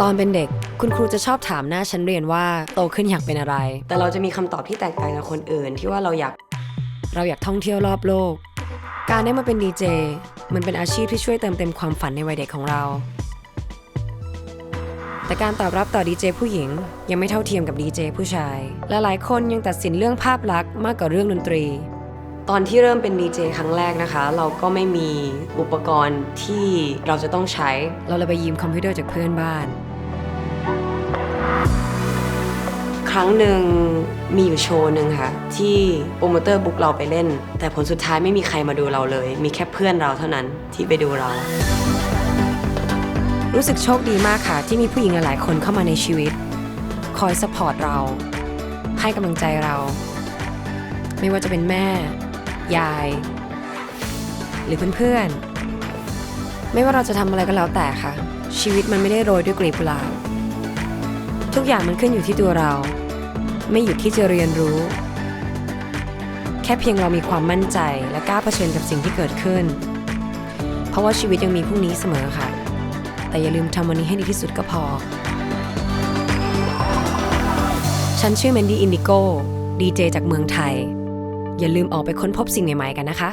ตอนเป็นเด็ก คุณครูจะชอบถามหน้าชั้นเรียนว่าโตขึ้นอยากเป็นอะไร แต่เราจะมีคำตอบที่แตกต่างจากคนอื่น ที่ว่าเราอยากเราอยากท่องเที่ยวรอบโลก การได้มาเป็นดีเจมันเป็นอาชีพที่ช่วยเติมเต็มความฝันในวัยเด็กของเรา แต่การตอบรับต่อดีเจผู้หญิง ยังไม่เท่าเทียมกับดีเจผู้ชาย และหลายคนยังตัดสินเรื่องภาพลักษณ์มากกว่าเรื่องดนตรี ตอนที่เริ่มเป็นดีเจครั้งแรกนะคะ เราก็ไม่มีอุปกรณ์ที่เราจะต้องใช้ เราเลยไปยืมคอมพิวเตอร์จากเพื่อนบ้าน ครั้งหนึ่งมีอยู่โชว์หนึ่งค่ะ ที่โปรโมเตอร์บุ๊กเราไปเล่น แต่ผลสุดท้ายไม่มีใครมาดูเราเลย มีแค่เพื่อนเราเท่านั้นที่ไปดูเรา รู้สึกโชคดีมากค่ะ ที่มีผู้หญิงหลายๆคนเข้ามาในชีวิต คอยสปอร์ตเรา ให้กำลังใจเรา ไม่ว่าจะเป็นแม่ ยาย หรือเพื่อนๆ ไม่ว่าเราจะทำอะไรก็แล้วแต่ค่ะ ชีวิตมันไม่ได้โรยด้วยกลีบกุหลาบทุกอย่างมันขึ้นอยู่ที่ตัวเรา ไม่หยุดที่จะเรียนรู้ แค่เพียงเรามีความมั่นใจและกล้าเผชิญกับสิ่งที่เกิดขึ้น เพราะว่าชีวิตยังมีพรุ่งนี้เสมอค่ะ แต่อย่าลืมทำวันนี้ให้ดีที่สุดก็พอ ฉันชื่อแมนดี้อินดิโก้ดีเจจากเมืองไทย อย่าลืมออกไปค้นพบสิ่งใหม่ๆกันนะคะ